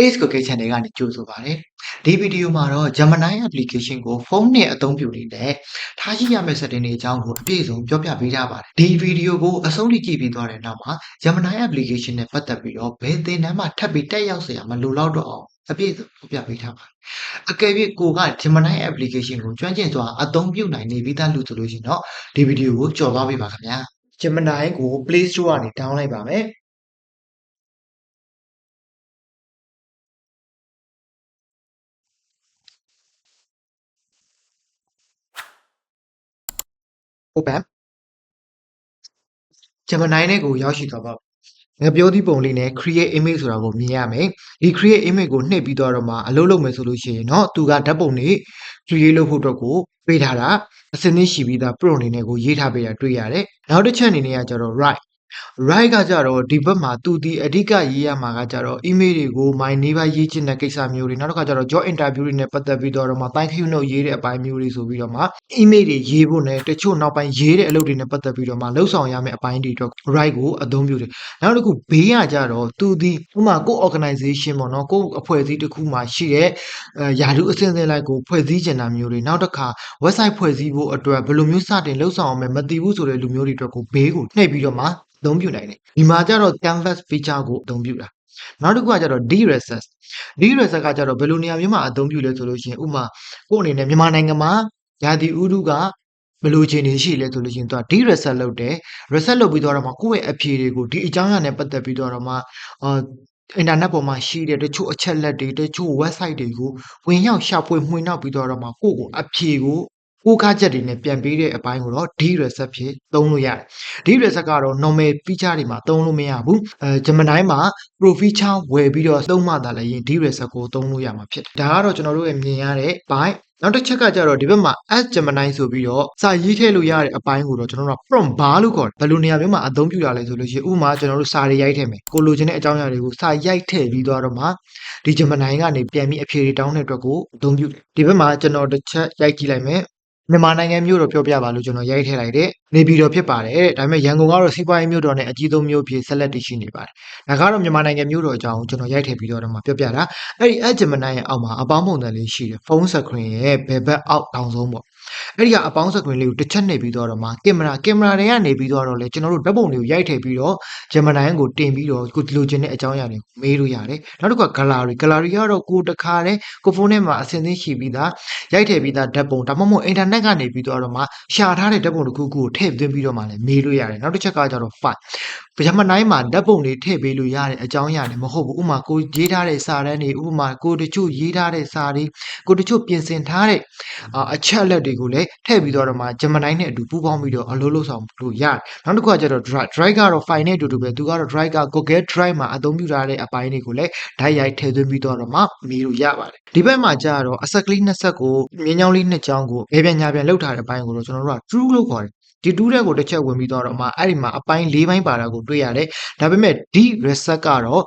Ace Cooking Channel ကနေကြိုဆိုပါရစေ။ဒီဗီဒီယိုမှာတော့ Gemini application ကိုဖုန်းနဲ့အသုံးပြုနေတဲ့ထားရှိရမယ့် setting တွေအကြောင်းကိုအပြည့်အစုံပြောပြပေးထားပါတယ်။ဒီဗီဒီယိုကိုအဆုံးထိကြည့်ပြီးသွားတဲ့နောက်မှာ Gemini application နဲ့ပတ်သက်ပြီးတော့ဘယ်သင်တန်းမှထပ်ပြီးတက်ရောက်စရာမလိုတော့တော့အောင်အပြည့်စုံပြောပြပေးထားပါတယ်။အကယ်၍ကိုက Gemini application ကိုကျွမ်းကျင်စွာအသုံးပြုနိုင်နေပြီးသားလို့ဆိုလို့ရှိရင်တော့ဒီဗီဒီယိုကိုကြော်သွားပေးပါခင်ဗျာ။ Gemini ကို Play Store ကနေ download လိုက်ပါမယ်။ open Gemini နဲ့ကိုရောက်ရှိသွားပါငါပြောသည့်ပုံလေးနဲ့ create image ဆိုတာကိုမြင်ရမယ်ဒီ create image ကိုနှိပ်ပြီးတော့တော့မှအလုပ်လုပ်မယ်ဆိုလို့ရှိရင်เนาะသူကဓာတ်ပုံတွေ create လုပ်ဖို့အတွက်ကိုပေးထားတာအစင်းင်းရှိပြီးသား pro အနေနဲ့ကိုရေးထားပေးတာတွေ့ရတယ်နောက်တစ်ချက်အနေနဲ့ကကျတော့ right right ကကြတော့ဒီဘက်မှာသူဒီအဓိကရေးရမှာကကြတော့ email တွေကို my neighbor ရေးချင်တဲ့ကိစ္စမျိုးတွေနောက်တစ်ခါကျတော့ job interview တွေနဲ့ပတ်သက်ပြီးတော့မှ thank you note ရေးတဲ့အပိုင်းမျိုးတွေဆိုပြီးတော့မှ email တွေရေးဖို့နဲ့တချို့နောက်ပိုင်းရေးတဲ့အလုပ်တွေနဲ့ပတ်သက်ပြီးတော့မှလှုပ်ဆောင်ရမယ့်အပိုင်းတွေအတွက် right ကိုအသုံးပြုတယ်နောက်တစ်ခုဘေးကကြတော့သူဒီဥပမာကို organization ပေါ့နော်ကိုအဖွဲ့အစည်းတစ်ခုမှာရှိတဲ့အဲယာတုအစင်းစင်းလိုက်ကိုဖွဲ့စည်းချင်တာမျိုးတွေနောက်တစ်ခါ website ဖွဲ့စည်းဖို့အတွက်ဘယ်လိုမျိုးစတင်လှုပ်ဆောင်အောင်မသိဘူးဆိုတဲ့လူမျိုးတွေအတွက်ကိုဘေးကိုနှိပ်ပြီးတော့မှအသုံးပြုနိုင်တယ်ဒီမှာကျတော့ canvas feature ကိုအသုံးပြုတာနောက်တစ်ခုကကျတော့ d-recess d-recess ကကျတော့ဘယ်လိုနေရာမျိုးမှာအသုံးပြုလဲဆိုလို့ရှိရင်ဥပမာကိုယ့်အနေနဲ့မြန်မာနိုင်ငံမှာရာသီဥတုကဘယ်လိုအခြေအနေရှိလဲဆိုလို့ရှိရင်သူက d-reset လုပ်တယ် reset လုပ်ပြီးတော့မှကိုယ့်ရဲ့အဖြေတွေကိုဒီအကြောင်းအရာနဲ့ပတ်သက်ပြီးတော့မှအာအင်တာနက်ပေါ်မှာရှိတဲ့တချို့အချက်လက်တွေတချို့ website တွေကိုဝင်ရောက်ရှာဖွေမှွေနှောက်ပြီးတော့မှကိုယ့်ကိုအဖြေကို ကိုးကားချက်တွေနဲ့ပြန်ပေးတဲ့အပိုင်းကိုတော့ d-reset ဖြစ်သုံးလို့ရတယ်။ d-reset ကတော့ normal feature တွေမှာသုံးလို့မရဘူး။အဲ Gemini မှာ pro feature ဝယ်ပြီးတော့သုံးမှသာလည်းရင် d-reset ကိုသုံးလို့ရမှာဖြစ်တယ်။ဒါကတော့ကျွန်တော်တို့ရဲ့မြင်ရတဲ့ byte နောက်တစ်ချက်ကကြတော့ဒီဘက်မှာ ask Gemini ဆိုပြီးတော့စာရေးထည့်လို့ရတဲ့အပိုင်းကိုတော့ကျွန်တော်တို့က prompt bar လို့ခေါ်တယ်။ဘယ်လိုနေရာမျိုးမှာအသုံးပြုတာလဲဆိုလို့ရှိရင်ဥပမာကျွန်တော်တို့စာတွေရိုက်ထည့်မယ်။ကိုလိုချင်တဲ့အကြောင်းအရာတွေကိုစာရိုက်ထည့်ပြီးတော့မှဒီ Gemini ကနေပြန်ပြီးအဖြေတွေတောင်းတဲ့အတွက်ကိုအသုံးပြုတယ်။ဒီဘက်မှာကျွန်တော်တစ်ချက်ရိုက်ကြည့်လိုက်မယ်။ မြန်မာနိုင်ငံမြို့တော်ပြောပြပါလို့ကျွန်တော်ရိုက်ထည့်လိုက်တယ်။နေပြည်တော်ဖြစ်ပါတယ်။ဒါပေမဲ့ရန်ကုန်ကတော့စီးပွားရေးမြို့တော်နဲ့အကြီးဆုံးမြို့ဖြစ်ဆက်လက်တည်ရှိနေပါတယ်။ဒါကတော့မြန်မာနိုင်ငံမြို့တော်အကြောင်းကိုကျွန်တော်ရိုက်ထည့်ပြီးတော့မှပြောပြတာ။အဲ့ဒီ Add Gemini ရဲ့အောက်မှာအပေါင်းပုံစံလေးရှိတယ်။ phone screen ရဲ့ဘယ်ဘက်အောက်တောင်ဆုံးပေါ့။ အဲ့ဒီကအပေါင်း screen လေးကိုတစ်ချက်နှိပ်ပြီးတော့မှကင်မရာကင်မရာတွေကနေပြီးတော့လေကျွန်တော်တို့ဓာတ်ပုံတွေကိုရိုက်ထည့်ပြီးတော့ Gemini ကိုတင်ပြီးတော့ကိုလိုချင်တဲ့အကြောင်းအရာတွေကိုမေးလို့ရတယ်။နောက်တစ်ခုက gallery gallery ကတော့ကိုတခါတည်းကိုဖုန်းထဲမှာအစင်းသင်းရှိပြီးသားရိုက်ထည့်ပြီးသားဓာတ်ပုံဒါမှမဟုတ်အင်တာနက်ကနေပြီးတော့မှရှာထားတဲ့ဓာတ်ပုံတစ်ခုခုကိုထည့်သွင်းပြီးတော့မှလည်းမေးလို့ရတယ်။နောက်တစ်ချက်ကကျတော့ file ဂျမနိုင်းမှာဓာတ်ပုံတွေထည့်ပေးလို့ရတဲ့အကြောင်းအရာတွေမဟုတ်ဘူးဥပမာကိုရေးထားတဲ့စာတမ်းတွေဥပမာကိုတချို့ရေးထားတဲ့စာတွေကိုတချို့ပြင်ဆင်ထားတဲ့အချက်အလက်တွေကိုလည်းထည့်ပြီးတော့မှဂျမနိုင်းနဲ့အတူပူးပေါင်းပြီးတော့အလုပ်လုပ်ဆောင်လို့ရတယ်နောက်တစ်ခုကကျတော့ drive drive ကတော့ file နဲ့အတူတူပဲသူကတော့ drive က Google Drive မှာအသုံးပြုထားတဲ့အပိုင်းတွေကိုလည်းဓာတ်ရိုက်ထည့်သွင်းပြီးတော့မှမေးလို့ရပါတယ်ဒီဘက်မှာကျတော့အဆက်ကလေးနှစ်ဆက်ကိုမြင်းချောင်းလေးနှစ်ချောင်းကိုဘယ်ပြန်ညာပြန်လောက်ထားတဲ့အပိုင်းကိုတော့ကျွန်တော်တို့က true လို့ခေါ်တယ် ဒီတူးတဲ့ကိုတစ်ချက်ဝင်ပြီးတော့မှအဲ့ဒီမှာအပိုင်း၄ပိုင်းပါတာကိုတွေ့ရတယ်ဒါပေမဲ့ D reset ကတော့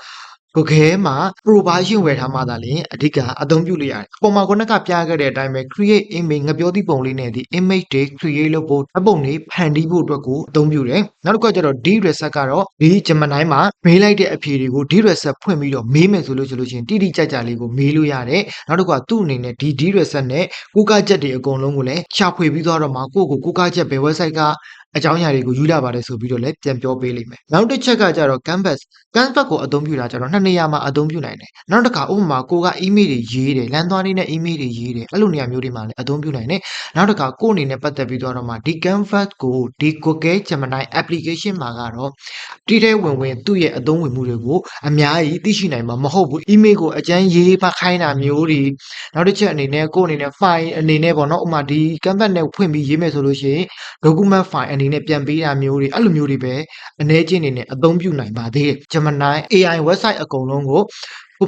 Google မှာ Pro version ဝယ်ထားမှသာလျှင်အဓိကအသုံးပြုလို့ရတယ်။ပုံမှန်ခုနကပြခဲ့တဲ့အတိုင်းပဲ create image ငပြောသည့်ပုံလေးနဲ့ဒီ image တွေ create လုပ်ဖို့အပုံတွေဖန်တီးဖို့အတွက်ကိုအသုံးပြုတယ်။နောက်တစ်ခုကကျတော့ D reset ကတော့ဒီ Gemini မှာမေးလိုက်တဲ့အဖြေတွေကို D reset ဖွင့်ပြီးတော့မေးမယ်ဆိုလို့ဆိုလို့ရှိရင်တိတိကျကျလေးကိုမေးလို့ရတယ်။နောက်တစ်ခုကသူ့အနေနဲ့ဒီ D reset နဲ့ကိုးကားချက်တွေအကုန်လုံးကိုလည်းရှာဖွေပြီးတော့မှကိုယ့်ကိုကိုးကားချက်ဘယ် website ကအကြောင်းအရာတွေကိုယူလာပါတယ်ဆိုပြီးတော့လည်းပြန်ပြောပေးလိမ့်မယ်။နောက်တစ်ချက်ကကြတော့ canvas canvas ကိုအသုံးပြုတာကြတော့နှစ်နေရာမှာအသုံးပြုနိုင်တယ်။နောက်တစ်ခါဥပမာကိုက email တွေရေးတယ်လမ်းသွားနေတဲ့ email တွေရေးတယ်အဲ့လိုနေရာမျိုးတွေမှာလည်းအသုံးပြုနိုင်တယ်။နောက်တစ်ခါကိုအနေနဲ့ပတ်သက်ပြီးတော့မှဒီ canvas ကိုဒီ Google Gemini application မှာကတော့တိတဲ့ဝင်ဝင်သူ့ရဲ့အသုံးဝင်မှုတွေကိုအများကြီးသိရှိနိုင်မှာမဟုတ်ဘူး email ကိုအကျန်းရေးဖခိုင်းတာမျိုးတွေနောက်တစ်ချက်အနေနဲ့ကိုအနေနဲ့ file အနေနဲ့ပေါ့နော်ဥပမာဒီ canvas နဲ့ဖွင့်ပြီးရေးမယ်ဆိုလို့ရှိရင် document file အနေနဲ့ပြန်ပေးတာမျိုးတွေအဲ့လိုမျိုးတွေပဲအနေချင်းအနေနဲ့အသုံးပြုနိုင်ပါသေးတယ် Gemini AI website အကုန်လုံးကို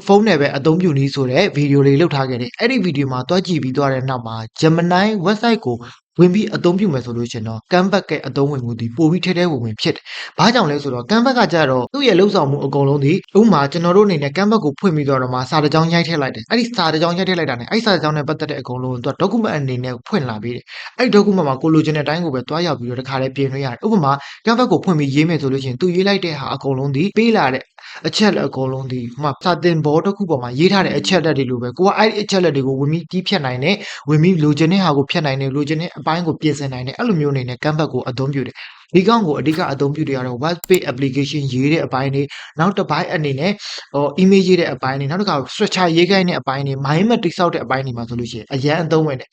ဖုန်းနဲ့ပဲအသုံးပြုနည်းဆိုတဲ့ဗီဒီယိုလေးလုပ်ထားခဲ့တယ်အဲ့ဒီဗီဒီယိုမှာတွားကြည့်ပြီးသွားတဲ့နောက်မှာ Gemini website ကို ဝင်ပြီးအသုံးပြုမယ်ဆိုလို့ရှင်တော့ Canvas ရဲ့အသုံးဝင်မှုဒီပိုပြီးထဲထဲဝင်ဝင်ဖြစ်တယ်။ဘာကြောင့်လဲဆိုတော့ Canvas ကကြတော့သူ့ရဲ့လှုပ်ဆောင်မှုအကုန်လုံးဒီဥပမာကျွန်တော်တို့အနေနဲ့ Canvas ကိုဖွင့်ပြီးတော့မှစာတစ်ကြောင်းရိုက်ထည့်လိုက်တယ်။အဲ့ဒီစာတစ်ကြောင်းရိုက်ထည့်လိုက်တာ ਨੇ အဲ့စာတစ်ကြောင်းနဲ့ပတ်သက်တဲ့အကုန်လုံးသူက document အနေနဲ့ဖွင့်လာပြီးတယ်။အဲ့ဒီ document မှာကိုလိုချင်တဲ့အတိုင်းကိုပဲတွားရောက်ပြီးတော့တခါလေးပြင်လို့ရတယ်။ဥပမာ Canvas ကိုဖွင့်ပြီးရေးမယ်ဆိုလို့ရှိရင်သူရေးလိုက်တဲ့ဟာအကုန်လုံးဒီပေးလာတဲ့ အချက်လက်အကုန်လုံးဒီဟိုမှာစာတင်ဘောတစ်ခုပေါ်မှာရေးထားတဲ့အချက်လက်တွေလိုပဲကိုကအဲ့ဒီအချက်လက်တွေကိုဝင်ပြီးတီးဖြတ်နိုင်တယ်ဝင်ပြီးလိုချင်တဲ့ဟာကိုဖြတ်နိုင်တယ်လိုချင်တဲ့အပိုင်းကိုပြင်ဆင်နိုင်တယ်အဲ့လိုမျိုးအနေနဲ့ Canva ကိုအသုံးပြုတယ် ဒီကောင်ကိုအဓိကအသုံးပြုတွေကတော့ web page application ရေးတဲ့အပိုင်းတွေနောက်တစ်ပိုင်းအနေနဲ့ဟို image ရေးတဲ့အပိုင်းတွေနောက်တစ်ခါ structure ရေးခိုင်းတဲ့အပိုင်းတွေ mind map တိစောက်တဲ့အပိုင်းတွေမှာဆိုလို့ရှိရင်အရန်အသုံးဝင်တယ်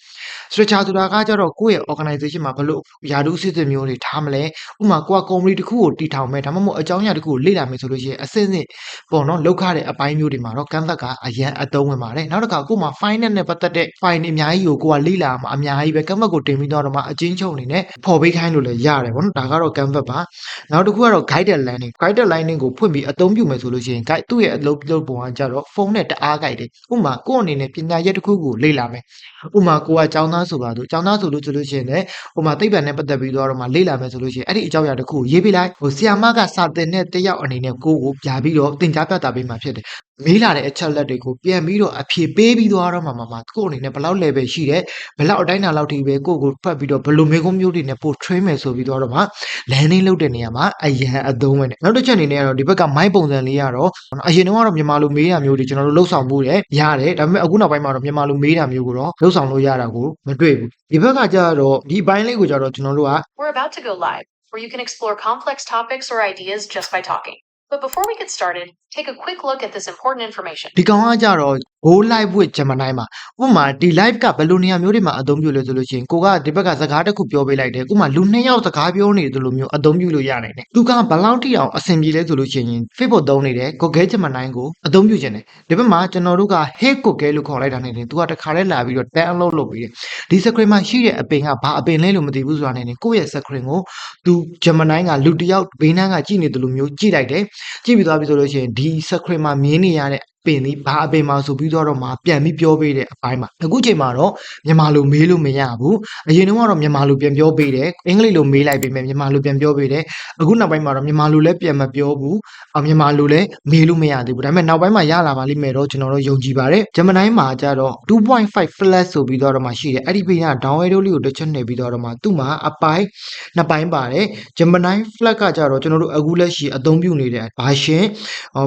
structure ဆိုတာကကြတော့ကိုယ့်ရဲ့ organization မှာဘယ်လိုယာတုအစစ်အစစ်မျိုးတွေထားမလဲဥပမာကိုက company တစ်ခုကိုတည်ထောင်မယ်ဒါမှမဟုတ်အကြောင်းအရာတစ်ခုကိုလေ့လာမယ်ဆိုလို့ရှိရင်အစစ်အစစ်ပေါ့နော်လောက်ခတဲ့အပိုင်းမျိုးတွေမှာတော့ Canva ကအရန်အသုံးဝင်ပါတယ်နောက်တစ်ခါကို့မှာ finance နဲ့ပတ်သက်တဲ့ file တွေအများကြီးကိုကိုကလေ့လာမှာအများကြီးပဲ Canva ကိုတင်ပြီးတော့မှအချင်းချုပ်အနေနဲ့ပေါ်ပေးခိုင်းလို့လည်းရတယ်ပေါ့နော်ဒါကတော့ Canva ပါနောက်တစ်ခုကတော့ guided landing guided landing ကိုဖွင့်ပြီးအသုံးပြုမယ်ဆိုလို့ရှိရင် guide သူ့ရဲ့အလုပ်လုပ်ပုံကကြတော့ဖုန်းနဲ့တအား guide တယ်ဥပမာကို့အနေနဲ့ပညာရက်တစ်ခုကိုလေ့လာမယ်ဥပမာကိုကကျောင်းသားဆိုပါတော့ကျောင်းသားဆိုလို့ဆိုလို့ရှိရင်လည်းဟိုမှာသိပ္ပံနဲ့ပတ်သက်ပြီးတော့မှလေ့လာမယ်ဆိုလို့ရှိရင်အဲ့ဒီအကြောင်းအရာတစ်ခုကိုရေးပြလိုက်ဟိုဆီယာမကစာသင်တဲ့တယောက်အနေနဲ့ကိုကိုပြပြီးတော့သင်ကြားပြသပေးမှာဖြစ်တယ် မေးလာတဲ့အချက်လက်တွေကိုပြန်ပြီးတော့အဖြေပေးပြီးသွားတော့မှမှမှကို့အနေနဲ့ဘယ်လောက် level ရှိတယ်ဘယ်လောက်အတိုင်းအတာလောက်ထိပဲကိုကိုဖတ်ပြီးတော့ဘယ်လိုမေကုန်းမျိုးတွေနဲ့ပို့ train မယ်ဆိုပြီးတော့မှ landing လုပ်တဲ့နေရာမှာအရန်အသုံးဝင်တယ်နောက်တစ်ချက်အနေနဲ့ကတော့ဒီဘက်က my ပုံစံလေးကတော့အရင်တော့ကတော့မြန်မာလိုမေးတာမျိုးတွေကျွန်တော်တို့လှုပ်ဆောင်မှုတယ်ရတယ်ဒါပေမဲ့အခုနောက်ပိုင်းမှာတော့မြန်မာလိုမေးတာမျိုးကိုတော့လှုပ်ဆောင်လို့ရတာကိုမတွေ့ဘူးဒီဘက်ကကြတော့ဒီဘိုင်းလေးကိုကြတော့ကျွန်တော်တို့က We're about to go live, where you can explore complex topics or ideas just by talking. But before we get started, take a quick look at this important information. ဒီကောင်ကကြတော့ go live with Gemini မှာဥပမာဒီ live ကဘယ်လိုနေရာမျိုးတွေမှာအသုံးပြုလဲဆိုလို့ရှိရင်ကိုကဒီဘက်ကစကားတစ်ခုပြောပေးလိုက်တယ်ဥပမာလူနှစ်ယောက်စကားပြောနေတယ်လို့မျိုးအသုံးပြုလို့ရနိုင်တယ်သူကဘယ်လောက်ထိအောင်အဆင်ပြေလဲဆိုလို့ရှိရင် Facebook သုံးနေတယ် Google Gemini ကိုအသုံးပြုခြင်းတယ်ဒီဘက်မှာကျွန်တော်တို့က Hey Google လို့ခေါ်လိုက်တာနေတယ်သူကတခါတည်းလာပြီးတော့ download လုပ်ပြီးတယ်ဒီ screen မှာရှိတဲ့အပင်ကဘာအပင်လဲလို့မသိဘူးဆိုတာနေတယ်ကိုယ့်ရဲ့ screen ကိုသူ Gemini ကလူတစ်ယောက်ဘေးနားကကြည့်နေတယ်လို့မျိုးကြည့်လိုက်တယ်ကြည့်ပြီးသွားပြီဆိုလို့ရှိရင်ဒီ screen မှာမြင်နေရတဲ့ ပင်ဒီဘာအပင်မှာဆိုပြီးတော့မှပြန်ပြီးပြောပေးတဲ့အပိုင်းမှာအခုချိန်မှာတော့မြန်မာလိုမေးလို့မရဘူးအရင်တုန်းကတော့မြန်မာလိုပြန်ပြောပေးတယ်အင်္ဂလိပ်လိုမေးလိုက်ပေမဲ့မြန်မာလိုပြန်ပြောပေးတယ်အခုနောက်ပိုင်းမှာတော့မြန်မာလိုလည်းပြန်မပြောဘူးအမြန်မာလိုလည်းမေးလို့မရသေးဘူးဒါပေမဲ့နောက်ပိုင်းမှာရလာပါလိမ့်မယ်တော့ကျွန်တော်တို့ယုံကြည်ပါတယ်ဂျမနိုင်းမှာကျတော့2.5 flash ဆိုပြီးတော့မှရှိတယ်အဲ့ဒီပင်က down arrow လေးကိုတစ်ချက်နှိပ်ပြီးတော့မှသူ့မှာအပိုင်းနှစ်ပိုင်းပါတယ်ဂျမနိုင်း flag ကကျတော့ကျွန်တော်တို့အခုလက်ရှိအသုံးပြုနေတဲ့ version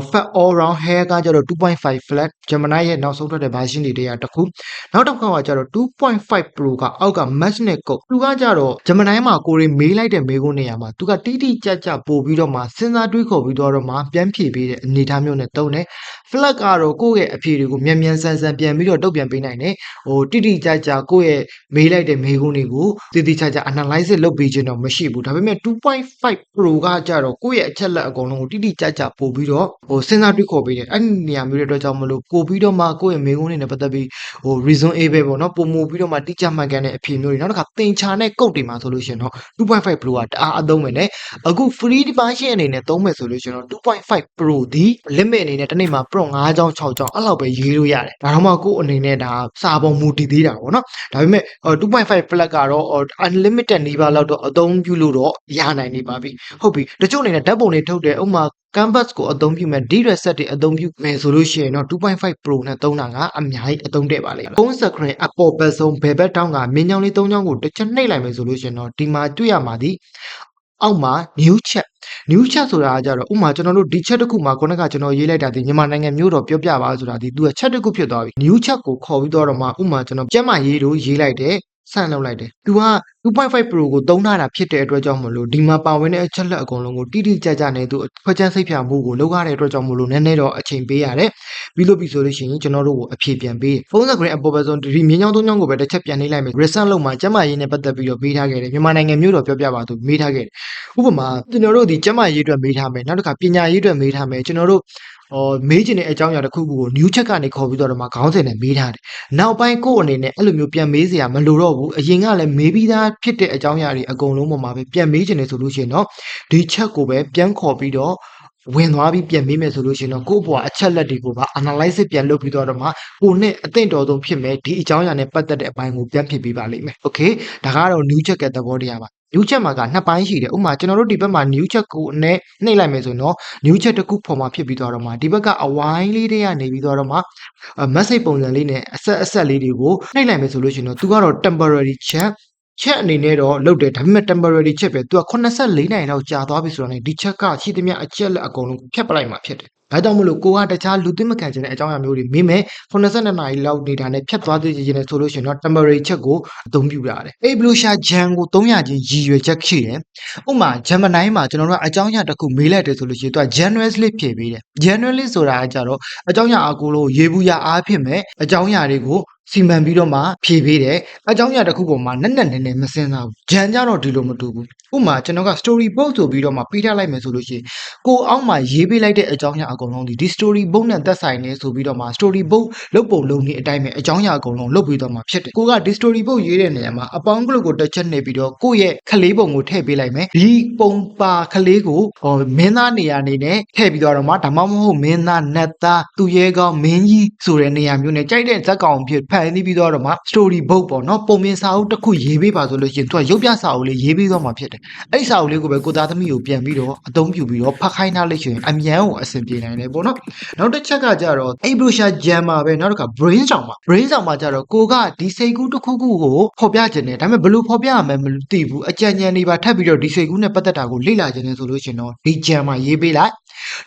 fat all round hair ကကျတော့2.5 flat Gemini ရဲ့နောက်ဆုံးထွက်တဲ့ version တွေတည်းတစ်ခုနောက်တစ်ခါကကျတော့2.5 Pro ကအောက်က match နဲ့ကုတ်သူကကျတော့ Gemini မှာကိုရီမေးလိုက်တဲ့မေးခွန်းနေရာမှာသူကတိတိကျကျပို့ပြီးတော့မှစဉ်းစားတွေးခေါ်ပြီးတော့မှပြန်ဖြေပေးတဲ့အနေအထားမျိုးနဲ့တုံးတယ် flat ကတော့ကိုယ့်ရဲ့အဖြေတွေကိုမြန်မြန်ဆန်ဆန်ပြန်ပြီးတော့တုတ်ပြန်ပေးနိုင်တယ်ဟိုတိတိကျကျကိုယ့်ရဲ့မေးလိုက်တဲ့မေးခွန်းတွေကိုတိတိကျကျ analyze လုပ်ပေးခြင်းတော့မရှိဘူးဒါပေမဲ့2.5 Pro ကကျတော့ကိုယ့်ရဲ့အချက်လက်အကုန်လုံးကိုတိတိကျကျပို့ပြီးတော့ဟိုစဉ်းစားတွေးခေါ်ပေးတယ်အဲ့ဒီနေရာမျိုးတွေအတွက်ကြောင့်မလို့ပို့ပြီးတော့မှကိုယ့်ရဲ့မေးခွန်းတွေနဲ့ပတ်သက်ပြီးဟို reason A ပဲပေါ့နော်ပုံမှုပြီးတော့မှတိကျမှန်ကန်တဲ့အဖြေမျိုးတွေနောက်တစ်ခါသင်ချာနဲ့ကုတ်တွေမှာဆိုလို့ရှိရင်တော့2.5 Pro ကတအားအသုံးဝင်တယ်အခု free version အနေနဲ့သုံးမယ်ဆိုလို့ရှိရင်တော့2.5 Pro ဒီ limit အနေနဲ့တစ်နေ့မှာ Pro 5ကြောင်း6ကြောင်းအဲ့လောက်ပဲရေးလို့ရတယ်ဒါတော့မှကိုယ့်အနေနဲ့ဒါစာပုံမူတည်သေးတာပေါ့နော်ဒါပေမဲ့2.5 flat ကတော့ unlimited နေပါလောက်တော့အသုံးပြုလို့တော့ရနိုင်နေပါပြီဟုတ်ပြီတချို့အနေနဲ့ဓာတ်ပုံတွေထုတ်တယ်ဥပမာ canvas ကိုအသုံးပြုမဲ့ D-Red set တွေအသုံးပြုမယ်ဆိုလို့ရှိရင်တော့2.5 Pro နဲ့သုံးတာကအများကြီးအသုံးတဲ့ပါလေဖုန်း screen အပေါ်ဘက်ဆုံးဘယ်ဘက်တောင်းကမြင်းချောင်းလေး၃ချောင်းကိုတစ်ချက်နှိပ်လိုက်မယ်ဆိုလို့ရှိရင်တော့ဒီမှာတွေ့ရမှာဒီ အောက်မှာ new chat new chat ဆိုတာကကြတော့ဥပမာကျွန်တော်တို့ဒီ chat တစ်ခုမှာခုနကကျွန်တော်ရေးလိုက်တာဒီမြန်မာနိုင်ငံမျိုးတော့ပြောပြပါဆိုတာဒီသူက chat တစ်ခုဖြစ်သွားပြီ new chat ကိုခေါ်ပြီးတော့မှဥပမာကျွန်တော်ကျက်မရေးလို့ရေးလိုက်တယ်ဆန့်လုပ်လိုက်တယ်။ तू က2.5 Pro ကိုသုံးထားတာဖြစ်တဲ့အတွက်ကြောင့်မလို့ဒီမှာပါဝင်တဲ့အချက်လက်အကုန်လုံးကိုတိတိကျကျနဲ့သူဖွဲ့ချမ်းစိတ်ဖြာမှုကိုလုပ်ရတဲ့အတွက်ကြောင့်မလို့နည်းနည်းတော့အချိန်ပေးရတယ်။ပြီးလို့ပြီဆိုလို့ရှိရင်ကျွန်တော်တို့ကိုအဖြေပြန်ပေးတယ်။ဖုန်းစကရင်အပေါ်ပဲဆုံးဒီမြင်းချောင်းသုံးချောင်းကိုပဲတစ်ချက်ပြန်နှိပ်လိုက်မယ်။ recent လောက်မှာကျမရေးနဲ့ပတ်သက်ပြီးတော့ပေးထားခဲ့တယ်။မြန်မာနိုင်ငံမျိုးတော့ပြောပြပါသူမေးထားခဲ့တယ်။ဥပမာကျွန်တော်တို့ဒီကျမရေးအတွက်မေးထားမယ်။နောက်တစ်ခါပညာရေးအတွက်မေးထားမယ်။ကျွန်တော်တို့ဟောမေးချင်တဲ့အကြောင်းအရာတစ်ခုခုကို new check ကနေခေါ်ပြီးတော့မှခေါင်းစဉ်နဲ့မေးထားတယ်။နောက်ပိုင်းကိုယ့်အနေနဲ့အဲ့လိုမျိုးပြန်မေးစရာမလိုတော့ဘူး။အရင်ကလည်းမေးပြီးသားဖြစ်တဲ့အကြောင်းအရာတွေအကုန်လုံးပေါ်မှာပဲပြန်မေးချင်တယ်ဆိုလို့ရှိရင်တော့ဒီ check ကိုပဲပြန်ခေါ်ပြီးတော့ဝင်သွားပြီးပြန်မေးမယ်ဆိုလို့ရှိရင်တော့ကိုယ့်ဘဝအချက်လက်တွေကိုပါ analyze ပြန်လုပ်ပြီးတော့မှကိုနဲ့အသင့်တော်ဆုံးဖြစ်မယ်ဒီအကြောင်းအရာနဲ့ပတ်သက်တဲ့အပိုင်းကိုပြန်ဖြစ်ပေးပါလိမ့်မယ်။ Okay ဒါကတော့ new check ရဲ့သဘောတရားပါ new check မှာကနှစ်ပိုင်းရှိတယ်ဥပမာကျွန်တော်တို့ဒီဘက်မှာ new check ကိုနဲ့နှိပ်လိုက်မယ်ဆိုရင်တော့ new check တစ်ခုပေါ်မှာဖြစ်ပြီးတော့မှဒီဘက်ကအဝိုင်းလေးတွေကနေပြီးတော့မှ message ပုံစံလေးနဲ့အဆက်အဆက်လေးတွေကိုနှိပ်လိုက်မယ်ဆိုလို့ရှိရင်တော့သူကတော့ temporary chat ချက်အနေနဲ့တော့လုပ်တယ်ဒါပေမဲ့ temporary ချက်ပဲသူက84နိုင်လောက်ကြာသွားပြီဆိုတော့ねဒီချက်ကရှိသမျှအချက်လက်အကုန်လုံးဖြတ်ပလိုက်မှာဖြစ်တယ်ဒါကြောင့်မလို့ကိုကတခြားလူသိမခံချင်တဲ့အကြောင်းအရာမျိုးတွေမိမဲ့82နာရီလောက်နေတာနဲ့ဖြတ်သွားသေးခြင်းနဲ့ဆိုလို့ရှိရင်တော့ temporary ချက်ကိုအသုံးပြုရတယ်။ Ablusha Jan ကို300ချင်းရည်ရွယ်ချက်ရှိတယ်။ဥပမာ Gemini မှာကျွန်တော်တို့ကအကြောင်းအရာတစ်ခုမေးလိုက်တယ်ဆိုလို့ရှိရင်သူက generally ဖြေပေးတယ်။ generally ဆိုတာကကြတော့အကြောင်းအရာအကူလို့ရေးဘူးရအားဖြင့်ပဲအကြောင်းအရာတွေကို စီမံပြီးတော့မှဖြေပေးတယ်အကြောင်းအရာတစ်ခုပေါ်မှာနက်နက်နဲနဲမစင်စားဘူးဂျန်ကြတော့ဒီလိုမတူဘူးဥပမာကျွန်တော်က story book ဆိုပြီးတော့မှပေးထားလိုက်မယ်ဆိုလို့ရှိရင်ကိုအောက်မှာရေးပေးလိုက်တဲ့အကြောင်းအရာအကုန်လုံးဒီဒီ story book နဲ့သက်ဆိုင်နေဆိုပြီးတော့မှ story book လုတ်ပုံလုံးနေအတိုင်းပဲအကြောင်းအရာအကုန်လုံးလုတ်ပြီးတော့မှဖြစ်တယ်ကိုကဒီ story book ရေးတဲ့နေရာမှာအပေါင်းကလုတ်ကိုတစ်ချက်နေပြီးတော့ကိုယ့်ရဲ့ခလေးပုံကိုထည့်ပေးလိုက်မယ်ဒီပုံပါခလေးကိုဟောမင်းသားနေရာနေနဲ့ထည့်ပြီးတော့မှဒါမှမဟုတ်မင်းသားနတ်သားသူရဲကောင်းမင်းကြီးဆိုတဲ့နေရာမျိုးနဲ့ကြိုက်တဲ့ဇက်ကောင်ဖြစ်ဖန်ပြီးပြီးတော့မှ story book ပေါ့နော်ပုံမြင်စာအုပ်တစ်ခုရေးပေးပါဆိုလို့ရှိရင်သူကရုပ်ပြစာအုပ်လေးရေးပေးတော့မှဖြစ်တယ်အဲ့ဒီစာအုပ်လေးကိုပဲကိုသားသမီးကိုပြန်ပြီးတော့အသုံးပြုပြီးတော့ဖတ်ခိုင်းထားလိုက်ရှင်အမြန်ကိုအဆင်ပြေနိုင်တယ်ပေါ့နော်နောက်တစ်ချက်ကကြတော့ Ablusha Jam မှာပဲနောက်တစ်ခါ brain ဆောင်မှာ brain ဆောင်မှာကြတော့ကိုကဒီစိတ်ကူးတစ်ခုခုကိုဖော်ပြခြင်းနဲ့ဒါပေမဲ့ဘယ်လိုဖော်ပြရမလဲမသိဘူးအကြံဉာဏ်တွေပါထပ်ပြီးတော့ဒီစိတ်ကူးနဲ့ပတ်သက်တာကိုလေ့လာခြင်းနဲ့ဆိုလို့ရှိရင်တော့ဒီ Jam မှာရေးပေးလိုက်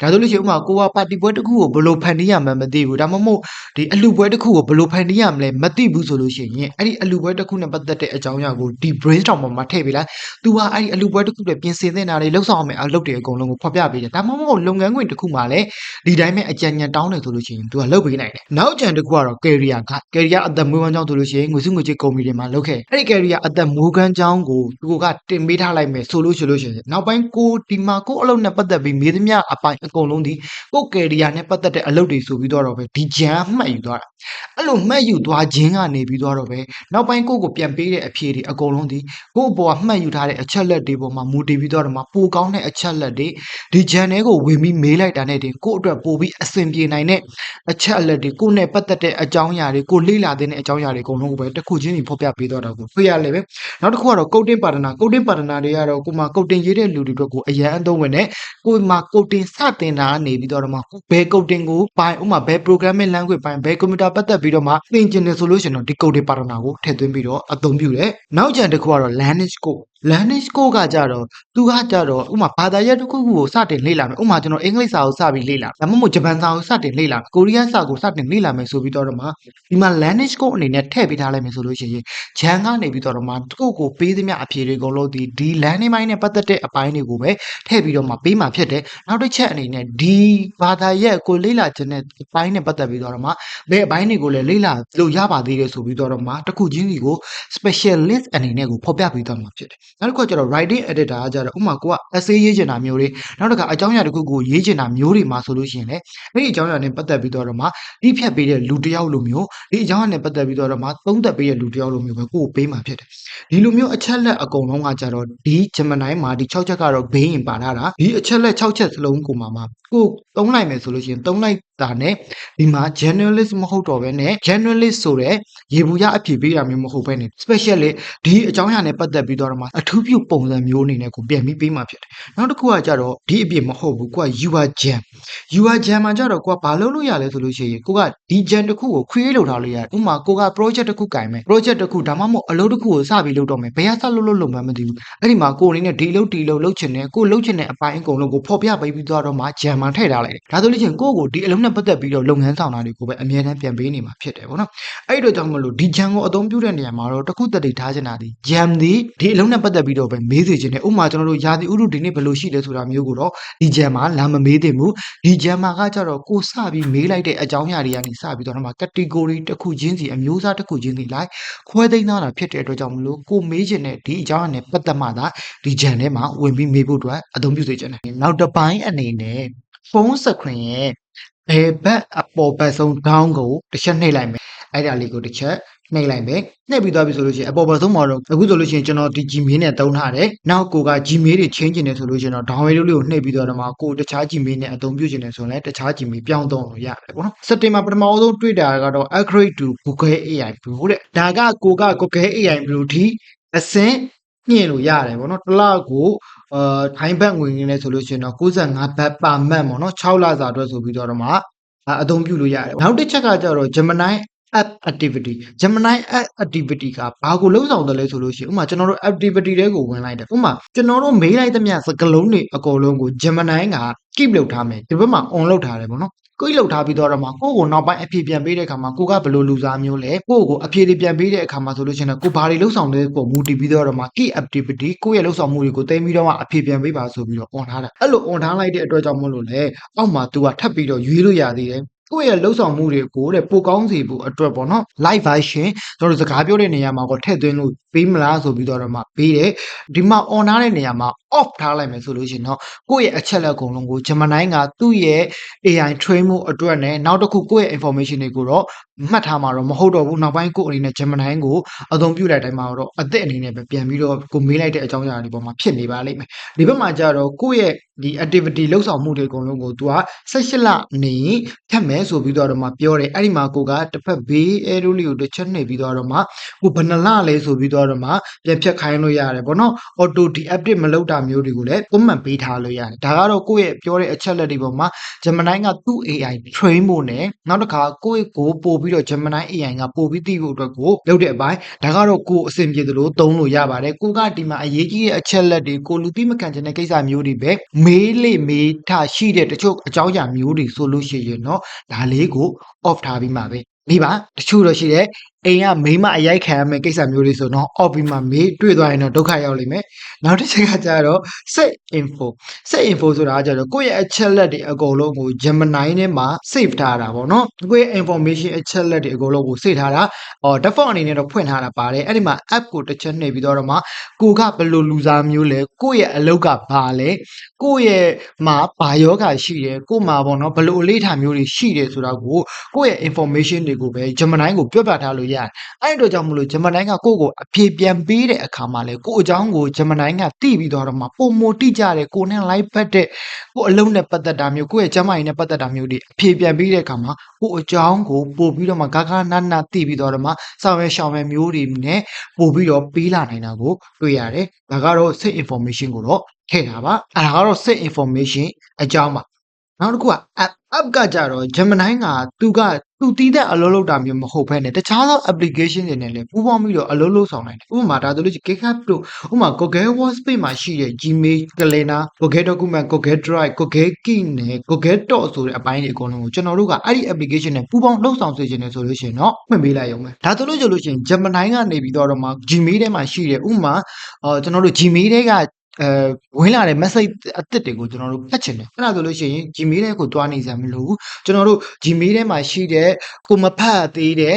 ဒါဆိုလို့ရှိရင်ဥပမာကိုကပါတီပွဲတစ်ခုကိုဘယ်လိုဖန်တီးရမှန်းမသိဘူးဒါမှမဟုတ်ဒီအလူပွဲတစ်ခုကိုဘယ်လိုဖန်တီးရမလဲမသိဘူးဆိုလို့ရှိရင်အဲ့ဒီအလူပွဲတစ်ခုနဲ့ပတ်သက်တဲ့အကြောင်းအရာကိုဒီ brainstorm မှာမှာထည့်ပေးလိုက်သူကအဲ့ဒီအလူပွဲတစ်ခုတွေပြင်ဆင်နေတာတွေလှုပ်ဆောင်အောင်မယ်အလုပ်တွေအကုန်လုံးကိုဖော်ပြပေးတယ်ဒါမှမဟုတ်လုပ်ငန်းခွင်တစ်ခုမှာလည်းဒီတိုင်းပဲအကြံဉာဏ်တောင်းတယ်ဆိုလို့ရှိရင်သူကလုပ်ပေးနိုင်တယ်နောက်ကြံတစ်ခုကတော့ career က career အသက်မွေးဝမ်းကြောင်းဆိုလို့ရှိရင်ငွေစုငွေကြေးကုမ္ပဏီတွေမှာလုပ်ခဲ့အဲ့ဒီ career အသက်မွေးဝမ်းကြောင်းကိုသူကတင်ပေးထားလိုက်မယ်ဆိုလို့ရှိလို့ရှိရင်နောက်ပိုင်းကိုဒီမှာကိုအလုပ်နဲ့ပတ်သက်ပြီးမေးသမျှအပိုင်းအကုန်လုံးဒီကို career နဲ့ပတ်သက်တဲ့အလုပ်တွေဆိုပြီးတော့ပဲဒီဂျန်မှတ်ယူသွားတာအဲ့လိုမှတ်ယူသွားခြင်းကနေပြီးတော့ပဲနောက်ပိုင်းကိုကိုပြန်ပေးတဲ့အဖြေတွေအကုန်လုံးဒီကိုအပေါ်ကမှတ်ယူထားတဲ့အချက်လက်တွေပေါ်မှာမူတည်ပြီးတော့မှပိုကောင်းတဲ့အချက်လက်တွေဒီဂျန်ထဲကိုဝင်ပြီးမေးလိုက်တာနဲ့တင်ကိုအတွက်ပိုပြီးအဆင်ပြေနိုင်တဲ့အချက်အလက်တွေကိုနဲ့ပတ်သက်တဲ့အကြောင်းအရာတွေကိုလေ့လာတဲ့အကြောင်းအရာတွေအကုန်လုံးကိုပဲတစ်ခုချင်းစီဖော်ပြပေးတော့တာကိုတွေ့ရလေပဲနောက်တစ်ခုကတော့ coding partner coding partner တွေကတော့ကိုမှ coding ရေးတဲ့လူတွေအတွက်ကိုအရန်အသုံးဝင်တဲ့ကိုမှ coding စတင်တာကနေပြီးတော့မှဘယ် coding ကိုပိုင်းဥမာဘယ် programming language ပိုင်းဘယ် computer ပတ်သက်ပြီးတော့မှသင်ကျင်တယ်ဆိုလို့ရှိရင်တော့ဒီ coding partner ကိုထည့်သွင်းပြီးတော့အသုံးပြုတယ်နောက်ကြံတစ်ခုကတော့ language code language code ကကြတော့သူကကြတော့ဥမာဘာသာရပ်တစ်ခုခုကိုစတင်လေ့လာမယ်ဥမာကျွန်တော်အင်္ဂလိပ်စာကိုစပြီးလေ့လာဒါမှမဟုတ်ဂျပန်စာကိုစတင်လေ့လာကိုရီးယားစာကိုစတင်လေ့လာမယ်ဆိုပြီးတော့မှဒီမှာ language code အနေနဲ့ထည့်ပေးထားလိုက်မယ်ဆိုလို့ရှိရင်ဂျန်ကနေပြီးတော့မှသူ့ကိုပေးသမျှအဖြေတွေအကုန်လုံးဒီဒီ landing ပိုင်းနဲ့ပတ်သက်တဲ့အပိုင်းတွေကိုပဲထည့်ပြီးတော့မှပေးမှာဖြစ်တယ်နောက်တစ်ချက်အနေနဲ့ဒီဘာသာရပ်ကိုလေ့လာခြင်းနဲ့အပိုင်းနဲ့ပတ်သက်ပြီးတော့မှဘယ်အပိုင်းတွေကိုလည်းလေ့လာလို့ရပါသေးတယ်ဆိုပြီးတော့မှတစ်ခုချင်းစီကို specialist အနေနဲ့ကိုဖော်ပြပေးသွားမှာဖြစ်တယ်နောက်တစ်ခုကကျတော့ writing editor ကကျတော့ဥပမာကိုက essay ရေးချင်တာမျိုးတွေနောက်တစ်ခါအကြောင်းအရာတစ်ခုကိုရေးချင်တာမျိုးတွေမှာဆိုလို့ရှိရင်လည်းအဲ့ဒီအကြောင်းအရာနဲ့ပတ်သက်ပြီးတော့မှဒီဖြတ်ပေးတဲ့လူတစ်ယောက်လိုမျိုးဒီအကြောင်းအရာနဲ့ပတ်သက်ပြီးတော့မှသုံးသပ်ပေးတဲ့လူတစ်ယောက်လိုမျိုးပဲကိုကိုပေးမှာဖြစ်တယ်ဒီလိုမျိုးအချက်လက်အကုန်လုံးကကြတော့ဒီ Gemini မှာဒီ6ချက်ကတော့ဘေးရင်ပါထားတာဒီအချက်လက်6ချက်စလုံးကိုမှမှာကိုသုံးလိုက်မယ်ဆိုလို့ရှိရင်သုံးလိုက်တာနဲ့ဒီမှာ generalist မဟုတ်တော့ဘဲနဲ့ generalist ဆိုတဲ့ရေဘူးရအဖြစ်ပေးတာမျိုးမဟုတ်ဘဲနဲ့ specialist ဒီအကြောင်းအရာနဲ့ပတ်သက်ပြီးတော့မှအထူးပြုပုံစံမျိုးအနေနဲ့ကိုပြန်ပြီးပေးမှာဖြစ်တယ်နောက်တစ်ခုကကြတော့ဒီအပြစ်မဟုတ်ဘူးကိုက UR jam UR jam မှာကြတော့ကိုကဘာလုပ်လို့ရလဲဆိုလို့ရှိရင်ကိုကဒီ jam တစ်ခုကို create လုပ်ထားလို့ရတယ်ဥပမာကိုက project တစ်ခုကင်မယ် project တစ်ခုဒါမှမဟုတ်အလုပ်တစ်ခုကိုစပြီးလုပ်တော့မယ်ဘယ်ကစလုပ်လို့လုပ်မှန်းမသိဘူးအဲ့ဒီမှာကိုအနေနဲ့ဒီလုပ်ဒီလုပ်လုပ်ချင်တယ်ကိုလုပ်ချင်တဲ့အပိုင်းအကုန်လုံးကိုဖော်ပြပေးပြီးတော့မှ jam မှာထည့်ထားလိုက်တယ်ဒါဆိုလို့ရှိရင်ကိုကိုဒီအလုံးနဲ့ပတ်သက်ပြီးတော့လုပ်ငန်းဆောင်တာတွေကိုပဲအမြဲတမ်းပြန်ပေးနေမှာဖြစ်တယ်ပေါ့နော်အဲ့ဒီတော့ကြောင့်မလို့ဒီ jam ကိုအသုံးပြုတဲ့နေရာမှာတော့တစ်ခုတည်းထားချင်တာဒီ jam ဒီဒီအလုံးနဲ့ပတ်သက်ပြီးတော့ပဲမေးစေချင်တယ်ဥပမာကျွန်တော်တို့ယာတိဥရုဒီနေ့ဘယ်လိုရှိလဲဆိုတာမျိုးကိုတော့ဒီ jam မှာလာမမေးသင့်ဘူးဒီ jam မှာကကြတော့ကိုစပြီးမေးလိုက်တဲ့အကြောင်းအရာတွေကနေစပြီးတော့မှ category တစ်ခုချင်းစီအမျိုးအစားတစ်ခုချင်းစီလိုက်ခွဲသိမ်းထားတာဖြစ်တဲ့အတွက်ကြောင့်မလို့ကိုမေးချင်တဲ့ဒီအကြောင်းအရာနဲ့ပတ်သက်မှသာဒီ jam ထဲမှာဝင်ပြီးမေးဖို့အတွက်အသုံးပြုစေချင်တယ်နောက်တစ်ပိုင်းအနေနဲ့ဖုန်းစခွင်ရဲ့ဘယ်ဘက်အပေါ်ဘက်ဆုံး down ကိုတစ်ချက်နှိပ်လိုက်မယ်အဲ့ဒါလေးကိုတစ်ချက် နှိပ်လိုက်မယ်နှိပ်ပြီးသွားပြီဆိုလို့ရှိရင်အပေါ်ဘက်ဆုံးမှာတော့အခုဆိုလို့ရှိရင်ကျွန်တော်ဒီ Gmail နဲ့တုံးထားတယ်နောက်ကိုက Gmail တွေ change နေတယ်ဆိုလို့ရှိရင်တော့ download လေးကိုနှိပ်ပြီးတော့မှကိုတခြား Gmail နဲ့အသုံးပြုချင်တယ်ဆိုရင်လည်းတခြား Gmail ပြောင်းသုံးလို့ရတယ်ပေါ့နော်စက်တင်ဘာပထမဆုံးတွေ့တာကတော့ upgrade to Google AI Pro တဲ့ဒါကကိုက Google AI Pro ထိအဆင့်ညှင့်လို့ရတယ်ပေါ့နော်တစ်လကိုအာထိုင်းဘတ်ငွေရင်းလဲဆိုလို့ရှိရင်တော့65ဘတ်ပါမတ်ပေါ့နော်6လစာအတွက်ဆိုပြီးတော့မှအသုံးပြုလို့ရတယ်နောက်တစ်ချက်ကကျတော့ Gemini app activity Gemini app activity ကဘာကိုလုံးဆောင်တယ်လဲဆိုလို့ရှိရင်ဥပမာကျွန်တော်တို့ activity တွေကိုဝင်လိုက်တယ်ဥပမာကျွန်တော်တို့မေးလိုက်သမျှစကားလုံးတွေအကုန်လုံးကို Gemini က keep လုပ်ထားမယ်ဒီဘက်မှာ on လုပ်ထားတယ်ပေါ့နော်ကိုယ်လောက်ထားပြီးတော့တော့မှကိုယ့်ကိုနောက်ပိုင်းအဖြေပြန်ပေးတဲ့အခါမှာကိုကဘယ်လိုလူစားမျိုးလဲကိုယ့်ကိုအဖြေတွေပြန်ပေးတဲ့အခါမှာဆိုလို့ရှိရင်တော့ကိုဘာတွေလှုပ်ဆောင်လဲပုံမူတည်ပြီးတော့တော့မှ key activity ကိုယ့်ရဲ့လှုပ်ဆောင်မှုတွေကိုသိပြီးတော့မှအဖြေပြန်ပေးပါဆိုပြီးတော့ on ထားတာအဲ့လို on ထားလိုက်တဲ့အတွက်ကြောင့်မလို့လေအောက်မှာ तू ကထပ်ပြီးတော့ရွေးလို့ရသေးတယ် ကိုယ့်ရဲ့လှုပ်ဆောင်မှုတွေကိုတဲ့ပိုကောင်းစေဖို့အတွက်ပေါ့နော် live version ကျွန်တော်တို့စကားပြောတဲ့နေရာမှာကိုထည့်သွင်းလို့ပေးမလားဆိုပြီးတော့တော့မှပေးတယ်ဒီမှာ on ထားတဲ့နေရာမှာ off ထားလိုက်မယ်ဆိုလို့ရှိရင်တော့ကိုယ့်ရဲ့အချက်လက်အကုန်လုံးကို Gemini ကသူ့ရဲ့ AI train မှုအတွက်နဲ့နောက်တစ်ခုကိုယ့်ရဲ့ information တွေကိုတော့မှတ်ထားမှာတော့မဟုတ်တော့ဘူးနောက်ပိုင်းကိုယ့်အနေနဲ့ Gemini ကိုအသုံးပြုတဲ့အတိုင်းမှာတော့အသက်အနေနဲ့ပဲပြန်ပြီးတော့ကိုမေးလိုက်တဲ့အကြောင်းအရာတွေပေါ်မှာဖြစ်နေပါလိမ့်မယ်ဒီဘက်မှာကျတော့ကိုယ့်ရဲ့ဒီ activity လှုပ်ဆောင်မှုတွေအကုန်လုံးကို तू က18လနေဖြတ်မယ်ဆိုပြီးတော့တော့မှပြောတယ်အဲ့ဒီမှာကိုကတစ်ဖက်ဘေး arrow လေးကိုတစ်ချက်နှိပ်ပြီးတော့တော့မှကိုဘယ်နှလလဲဆိုပြီးတော့တော့မှပြန်ဖြတ်ခိုင်းလို့ရတယ်ပေါ့နော် auto de-update မလုပ်တာမျိုးတွေကိုလည်း comment ပေးထားလို့ရတယ်ဒါကတော့ကိုယ့်ရဲ့ပြောတဲ့အချက်လက်တွေပေါ်မှာ Gemini ကသူ့ AI train ဖို့နဲ့နောက်တစ်ခါကိုယ့်ကိုပို့ပြီးတော့ Gemini AI ကပို့ပြီးသိဖို့အတွက်ကိုလုပ်တဲ့အပိုင်းဒါကတော့ကိုယ်အဆင်ပြေသလိုသုံးလို့ရပါတယ်ကိုကဒီမှာအရေးကြီးတဲ့အချက်လက်တွေကိုလူသိမခံချင်တဲ့ကိစ္စမျိုးတွေပဲမေးလေမေးထားရှိတဲ့တချို့အကြောင်းအရာမျိုးတွေဆိုလို့ရှိရင်တော့ဒါလေးကို off ထားပြီးမှပဲဒီပါတချို့တော့ရှိတယ် အိမ်ကမိမအရိုက်ခံရမယ့်ကိစ္စမျိုးတွေဆိုတော့ off ပြီးမှမေးတွေ့သွားရင်တော့ဒုက္ခရောက်လိမ့်မယ်နောက်တစ်ချက်ကကျတော့ set info set info ဆိုတာကကျတော့ကိုယ့်ရဲ့အချက်လက်တွေအကုန်လုံးကို Gemini ထဲမှာ save ထားတာပေါ့နော်ကိုယ့်ရဲ့ information အချက်လက်တွေအကုန်လုံးကို save ထားတာအော် default အနေနဲ့တော့ဖွင့်ထားတာပါတယ်အဲ့ဒီမှာ app ကိုတစ်ချက်နှိပ်ပြီးတော့မှကိုကဘယ်လိုလူစားမျိုးလဲကိုယ့်ရဲ့အလုပ်ကဘာလဲကိုယ့်ရဲ့မှာဘာယောဂရှိတယ်ကိုယ်မှာပေါ့နော်ဘယ်လိုအလေးထားမျိုးတွေရှိတယ်ဆိုတာကိုကိုယ့်ရဲ့ information တွေကိုပဲ Gemini ကိုပြောပြထားလို့ရတယ်အဲ့ဒီတော့ကြောင့်မလို့ Gemini ကကိုယ့်ကိုအဖြေပြန်ပေးတဲ့အခါမှာလဲကိုယ့်အကြောင်းကို Gemini ကသိပြီးတော့မှပုံမတိကြတယ်ကိုနဲ့ live ပတ်တဲ့ကိုအလုံးနဲ့ပတ်သက်တာမျိုးကိုယ့်ရဲ့ကျမ်းမာရေးနဲ့ပတ်သက်တာမျိုးတွေအဖြေပြန်ပေးတဲ့အခါမှာကိုအကြောင်းကိုပို့ပြီးတော့မှဂါဂါနတ်နတ်သိပြီးတော့မှဆောင်ရွက်ရှောင်ရွက်မျိုးတွေနဲ့ပို့ပြီးတော့ပေးလာနိုင်တာကိုတွေ့ရတယ်ဒါကတော့ set information ကိုတော့ထည့်တာပါအဲ့ဒါကတော့ set information အကြောင်းပါနောက်တစ်ခုက app app ကကြတော့ Gemini ကသူက သူတည်တဲ့အလုပ်လုပ်တာမျိုးမဟုတ်ဘဲနဲ့တခြားသော application တွေနဲ့လည်းပူးပေါင်းပြီးတော့အလုပ်လုပ်ဆောင်နိုင်တယ်ဥပမာဒါဆိုလို့ရှိရင် GitHub တို့ဥပမာ Google Workspace မှာရှိတဲ့ Gmail Calendar Google Document Google Drive Google Keep နဲ့ Google Doc ဆိုတဲ့အပိုင်းတွေအကုန်လုံးကိုကျွန်တော်တို့ကအဲ့ဒီ application နဲ့ပူးပေါင်းလုပ်ဆောင်စေချင်တယ်ဆိုလို့ရှိရင်တော့ဖွင့်ပေးလိုက်ရုံပဲဒါဆိုလို့ဆိုလို့ရှိရင် Gemini ကနေပြီးတော့မှ Gmail ထဲမှာရှိတဲ့ဥပမာအော်ကျွန်တော်တို့ Gmail ထဲက အဲဝင်လာတဲ့ message အသစ်တွေကိုကျွန်တော်တို့ဖတ်ချင်တယ်အဲ့ဒါဆိုလို့ရှိရင် Gmail ထဲကိုတွားနေစရာမလိုဘူးကျွန်တော်တို့ Gmail ထဲမှာရှိတဲ့ကိုမဖတ်သေးတဲ့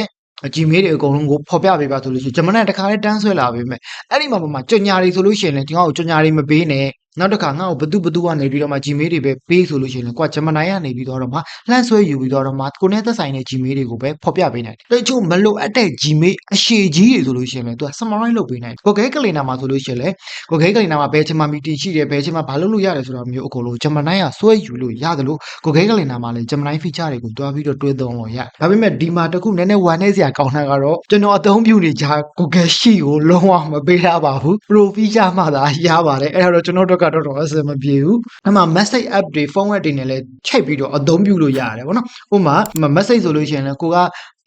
Gmail တွေအကုန်လုံးကိုဖော်ပြပေးပါဆိုလို့ရှိရင် Gemini တခါလေးတန်းဆွဲလာပေးမယ်အဲ့ဒီမှာမှကြညာတွေဆိုလို့ရှိရင်လည်းဒီကောင်ကိုကြညာတွေမပေးနဲ့ နောက်တစ်ခါငါ့ကိုဘသူဘသူကနေပြီးတော့မှ Gmail တွေပဲပေးဆိုလို့ရှိရင်လည်းကွာ Gemini ကနေပြီးတော့မှလှမ်းဆွဲယူပြီးတော့မှကိုနဲ့သက်ဆိုင်တဲ့ Gmail တွေကိုပဲဖော်ပြပေးနိုင်တယ်တချို့မလိုအပ်တဲ့ Gmail အရှိကြီးတွေဆိုလို့ရှိရင်လည်းသူက summarize လုပ်ပေးနိုင်တယ် Google Calendar မှာဆိုလို့ရှိရင်လည်း Google Calendar မှာဘယ်ချိန်မှာ meeting ရှိတယ်ဘယ်ချိန်မှာဘာလုပ်လို့ရတယ်ဆိုတာမျိုးအကုန်လုံး Gemini ကဆွဲယူလို့ရတယ်လို့ Google Calendar မှာလည်း Gemini feature တွေကိုတွားပြီးတော့တွဲသုံးလို့ရတယ်ဒါပေမဲ့ဒီမှာတစ်ခုနည်းနည်းဝမ်းနေစရာကောင်းတာကတော့ကျွန်တော်အသုံးပြုနေကြ Google Sheet ကိုလုံးဝမပေးထားပါဘူး Pro feature မှသာရပါတယ်အဲ့ဒါတော့ကျွန်တော်တို့ကတော့တော့အဆင်မပြေဘူးအဲ့မှာ message app တွေ phone app တွေနဲ့လည်းချိန်ပြီးတော့အသုံးပြုလို့ရတယ်ဗောနော်ဥပမာ message ဆိုလို့ရှိရင်လည်းကိုက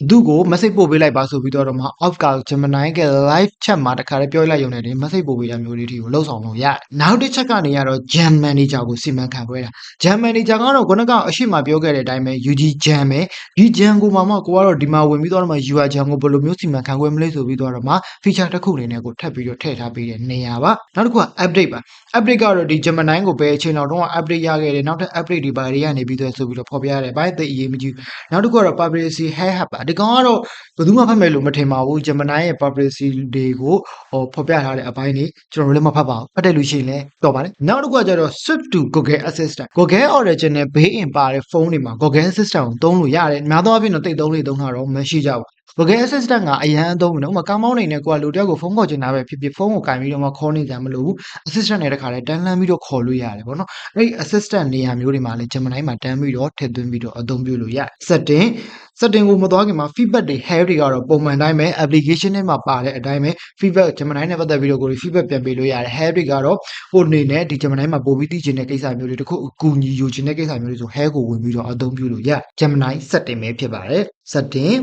သူ့ကို message ပို့ပေးလိုက်ပါဆိုပြီးတော့မှ off က Gemini က live chat မှာတခါလေးပြောလိုက်ရုံနဲ့ဒီ message ပို့ပေးတာမျိုးလေးတွေကိုလှုပ်ဆောင်လို့ရတယ်နောက်တစ်ချက်ကနေရတော့ Jam Manager ကိုစီမံခန့်ခွဲတာ Jam Manager ကတော့ခုနကအရှိမပြောခဲ့တဲ့အတိုင်းပဲ UG Jam ပဲဒီ Jam ကိုမှမကိုကတော့ဒီမှာဝင်ပြီးတော့မှ UI Jam ကိုဘယ်လိုမျိုးစီမံခန့်ခွဲမလဲဆိုပြီးတော့မှ feature တစ်ခုအနေနဲ့ကိုထပ်ပြီးတော့ထည့်ထားပေးတဲ့နေရာပါနောက်တစ်ခုက update ပါ update ကတော့ဒီ Gemini ကိုဘယ်အချိန်တော့တော့ update ရခဲ့တယ်နောက်ထပ် update တွေဘာတွေကနေပြီးတော့ဆိုပြီးတော့ဖော်ပြရတယ်ဘာသိအရေးမကြီးနောက်တစ်ခုကတော့ privacy hack ပါဒီကောင်ကတော့ဘယ်သူမှဖတ်မယ်လို့မထင်ပါဘူး Gemini ရဲ့ privacy တွေကိုဟိုဖော်ပြထားတဲ့အပိုင်းတွေကျွန်တော်တို့လည်းမဖတ်ပါဘူးဖတ်တယ်လို့ရှိရင်လည်းတော့ပါတယ်နောက်တစ်ခုကကျတော့ Swift to Google Assistant Google Origin နဲ့ဘေးအင်ပါတဲ့ဖုန်းတွေမှာ Google Assistant ကိုသုံးလို့ရတယ်များသောအားဖြင့်တော့တိတ်သုံးလေးသုံးတာတော့မရှိကြဘူး Google Assistant ကအရန်အသုံးတယ်ဥပမာကောင်းမောင်းနေနဲ့ကိုကလူတယောက်ကိုဖုန်းခေါ်ချင်တာပဲဖြစ်ဖြစ်ဖုန်းကိုကင်ပြီးတော့မှခေါ်နေကြမလို့ဘူး Assistant နဲ့တခါလဲတန်းလန်းပြီးတော့ခေါ်လို့ရတယ်ပေါ့နော်အဲ့ဒီ Assistant နေရာမျိုးတွေမှာလည်း Gemini မှာတန်းပြီးတော့ထည့်သွင်းပြီးတော့အသုံးပြုလို့ရတယ် Setting setting ကိုမသွားခင်မှာ feedback တွေ help တွေကတော့ပုံမှန်တိုင်းပဲ application ထဲမှာပါတဲ့အတိုင်းပဲ feedback Gemini နဲ့ပတ်သက်ပြီးတော့ကိုယ် feedback ပြန်ပေးလို့ရတယ် help တွေကတော့ကိုယ်အနေနဲ့ဒီ Gemini မှာပို့ပြီးသိချင်တဲ့ကိစ္စမျိုးတွေတခုအကူအညီယူချင်တဲ့ကိစ္စမျိုးတွေဆို help ကိုဝင်ပြီးတော့အသုံးပြုလို့ရ Gemini setting ပဲဖြစ်ပါတယ် setting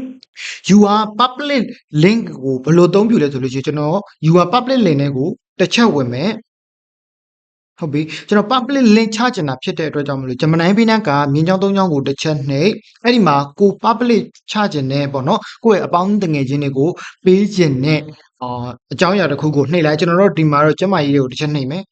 you are public link ကိုဘယ်လိုအသုံးပြုလဲဆိုလို့ရှိရင်ကျွန်တော် you are public link နဲ့ကိုတစ်ချက်ဝင်မယ်ဟုတ်ပြီကျွန်တော် public link ချချင်တာဖြစ်တဲ့အတွက်ကြောင့်မလို့ဂျမနိုင်ဘင်းကမြင်းချောင်းသုံးချောင်းကိုတစ်ချက်နှိပ်အဲ့ဒီမှာကို public ချချင်တဲ့ပေါ့နော်ကိုယ့်ရဲ့အပေါင်းတငယ်ချင်းတွေကိုပေးချင်တဲ့အာအကြောင်းအရာတစ်ခုကိုနှိပ်လိုက်ကျွန်တော်တို့ဒီမှာတော့ကျမကြီးတွေကိုတစ်ချက်နှိပ်မယ်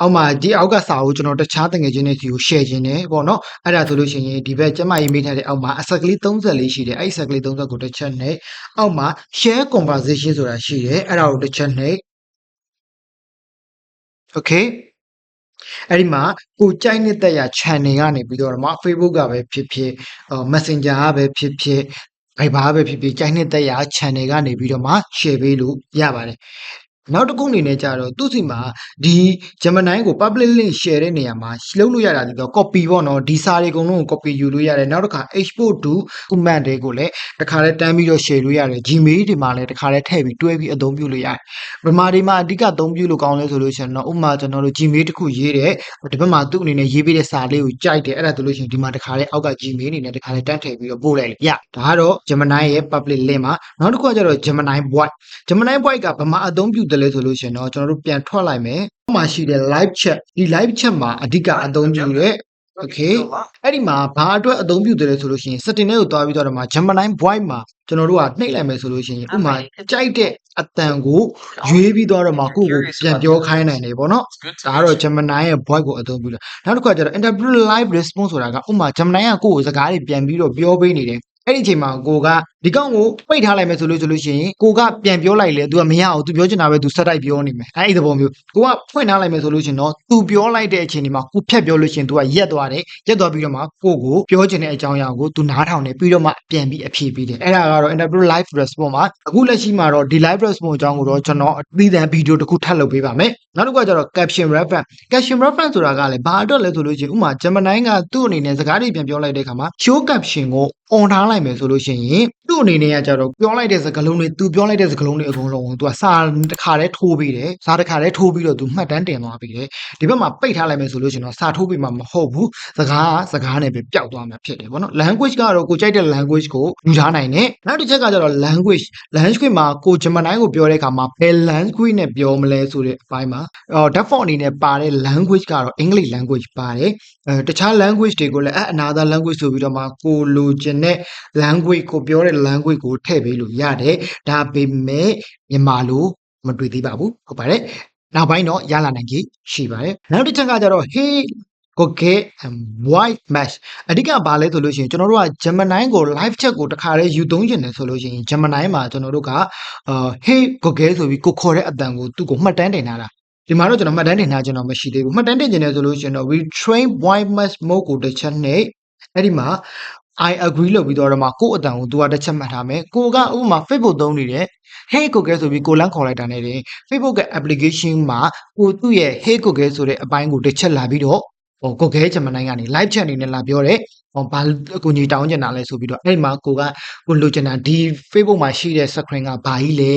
အောက်မှာဒီအောက်ကစာကိုကျွန်တော်တခြားတငယ်ချင်းတွေစီကို share ခြင်းတယ်ပေါ့နော်အဲ့ဒါဆိုလို့ရှိရင်ဒီဘက်ကျမကြီးမိထားတဲ့အောက်မှာအဆက်ကလေး34ရှိတယ်အဲ့ဒီအဆက်ကလေး30ကိုတစ်ချက်နှိပ်အောက်မှာ share conversation ဆိုတာရှိတယ်အဲ့ဒါကိုတစ်ချက်နှိပ် okay အဲ့ဒီမှာကိုကြိုက်နေတဲ့ရာ channel ကနေပြီးတော့မှ Facebook ကပဲဖြစ်ဖြစ်အော် Messenger ကပဲဖြစ်ဖြစ် Viber ကပဲဖြစ်ဖြစ်ကြိုက်နေတဲ့ရာ channel ကနေပြီးတော့မှ share ပေးလို့ရပါတယ် နောက်တစ်ခုအနေနဲ့ကြတော့သူ့စီမှာဒီ Gemini ကို public link share တဲ့နေရာမှာလုပ်လို့ရတာဒီတော့ copy ပေါ့နော်ဒီစာတွေအကုန်လုံးကို copy ယူလို့ရတယ်နောက်တစ်ခါ export to command တွေကိုလည်းတစ်ခါလဲတန်းပြီးတော့ share လို့ရတယ် Gmail ဒီမှာလည်းတစ်ခါလဲထည့်ပြီးတွဲပြီးအသုံးပြုလို့ရတယ်ဗမာတွေမှာအဓိကအသုံးပြုလို့ကောင်းလဲဆိုလို့ရှိရင်တော့ဥပမာကျွန်တော်တို့ Gmail တစ်ခုရေးတယ်ဒီဘက်မှာသူ့အနေနဲ့ရေးပေးတဲ့စာလေးကိုကြိုက်တယ်အဲ့ဒါဆိုလို့ရှိရင်ဒီမှာတစ်ခါလဲအောက်က Gmail အနေနဲ့တစ်ခါလဲတန်းထည့်ပြီးတော့ပို့လိုက်လေရဒါကတော့ Gemini ရဲ့ public link မှာနောက်တစ်ခုကကျတော့ Gemini Voice Gemini Voice ကဗမာအသုံးပြုတယ်လဲဆိုလို့ရှိရင်တော့ကျွန်တော်တို့ပြန်ထွက်လိုက်မယ်ဟိုမှာရှိတဲ့ live chat ဒီ live chat မှာအဓိကအသုံးပြုတဲ့ okay အဲ့ဒီမှာဘာအတွက်အသုံးပြုတယ်လဲဆိုလို့ရှိရင် setting တွေကိုတွားပြီးတော့ဒီမှာ Gemini Voice မှာကျွန်တော်တို့ကနှိပ်လိုက်မယ်ဆိုလို့ရှိရင်ဥပမာကြိုက်တဲ့အတန်ကိုရွေးပြီးတော့မှကိုယ့်ကိုပြန်ပြောခိုင်းနိုင်တယ်ပေါ့နော်ဒါကတော့ Gemini ရဲ့ voice ကိုအသုံးပြုတာနောက်တစ်ခုကကျတော့ interview live response ဆိုတာကဥပမာ Gemini ကကိုယ့်ကိုစကားတွေပြန်ပြီးတော့ပြောပေးနေတယ် အဲ့ဒီအချိန်မှာကိုကဒီကောင်ကိုပိတ်ထားလိုက်မယ်ဆိုလို့ဆိုလို့ရှိရင်ကိုကပြန်ပြောလိုက်လေသူကမရအောင်သူပြောချင်တာပဲသူဆက်တိုက်ပြောနေမယ်အဲ့ဒီသဘောမျိုးကိုကဖွင့်ထားလိုက်မယ်ဆိုလို့ရှိရင်တော့သူပြောလိုက်တဲ့အချိန်ဒီမှာကိုဖြတ်ပြောလို့ရှိရင်သူကရက်သွားတယ်ရက်သွားပြီးတော့မှကိုကိုပြောချင်တဲ့အကြောင်းအရာကိုသူနားထောင်နေပြီးတော့မှပြန်ပြီးအဖြေပေးတယ်အဲ့ဒါကတော့ interview live response မှာအခုလက်ရှိမှာတော့ဒီ live response အကြောင်းကိုတော့ကျွန်တော်အသီးသန့်ဗီဒီယိုတစ်ခုထပ်လုပ်ပေးပါမယ်နောက်တစ်ခုကကျတော့ caption reference caption reference ဆိုတာကလည်းဘာအတွက်လဲဆိုလို့ရှိရင်ဥမာ Gemini ကသူ့အနေနဲ့စကားတွေပြန်ပြောလိုက်တဲ့အခါမှာ show caption ကို on ထားလိုက်မယ်ဆိုလို့ရှိရင်သူ့အနေနဲ့ကကြတော့ပြောလိုက်တဲ့စကားလုံးတွေသူပြောလိုက်တဲ့စကားလုံးတွေအကုန်လုံးကိုသူကစာတစ်ခါတည်းထိုးပြီးတယ်စာတစ်ခါတည်းထိုးပြီးတော့သူမှတ်တမ်းတင်သွားပြီးတယ်ဒီဘက်မှာပိတ်ထားလိုက်မယ်ဆိုလို့ရှိရင်တော့စာထိုးပြီးမှမဟုတ်ဘူးစကားကစကားနဲ့ပဲပျောက်သွားမှာဖြစ်တယ်ဗောနော် language ကတော့ကိုကြိုက်တဲ့ language ကိုယူထားနိုင်တယ်နောက်တစ်ချက်ကကြတော့ language language မှာကို Gemini ကိုပြောတဲ့အခါမှာဘယ် language နဲ့ပြောမလဲဆိုတဲ့အပိုင်းမှာအော် default အနေနဲ့ပါတဲ့ language ကတော့ English language ပါတယ်အဲတခြား language တွေကိုလည်းအဲ another language ဆိုပြီးတော့မှကိုလိုချင်တဲ့ language ကိုပြောတဲ့ language ကိုထည့်ပေးလို့ရတယ်ဒါပေမဲ့မြန်မာလိုမတွေ့သေးပါဘူးဟုတ်ပါတယ်နောက်ပိုင်းတော့ရလာနိုင်ကြီးရှိပါတယ်နောက်တစ်ချက်ကကြတော့ hey Google and white mesh အဓိကဘာလဲဆိုလို့ရှိရင်ကျွန်တော်တို့က Gemini ကို live chat ကိုတခါတည်းယူသုံးကျင်တယ်ဆိုလို့ရှိရင် Gemini မှာကျွန်တော်တို့ကအာ hey Google ဆိုပြီးကိုခေါ်တဲ့အတန်ကိုသူ့ကိုမှတ်တမ်းတင်ထားတာဒီမှာတော့ကျွန်တော်မှတ်တမ်းတင်ထားခြင်းတော့မရှိသေးဘူးမှတ်တမ်းတင်ခြင်းတယ်ဆိုလို့ရှိရင်တော့ we train white mesh mode ကိုတစ်ချက်နဲ့အဲ့ဒီမှာ I agree လို့ပြီးတော့တော့မှကိုယ့်အတန်ကိုသူကတစ်ချက်မှတ်ထားမယ်ကိုကဥပမာ Facebook သုံးနေတယ် Hey Google ဆိုပြီးကိုလန်းခေါ်လိုက်တာနဲ့တင် Facebook ရဲ့ application မှာကိုသူ့ရဲ့ Hey Google ဆိုတဲ့အပိုင်းကိုတစ်ချက်လာပြီးတော့ ဟို Google Gemini ကနေ live chat အနေနဲ့လာပြောတယ်ဟောဘာအကူကြီးတောင်းကျင်တာလဲဆိုပြီးတော့အဲ့ဒီမှာကိုကကိုလိုချင်တာဒီ Facebook မှာရှိတဲ့ screen ကဘာကြီးလဲ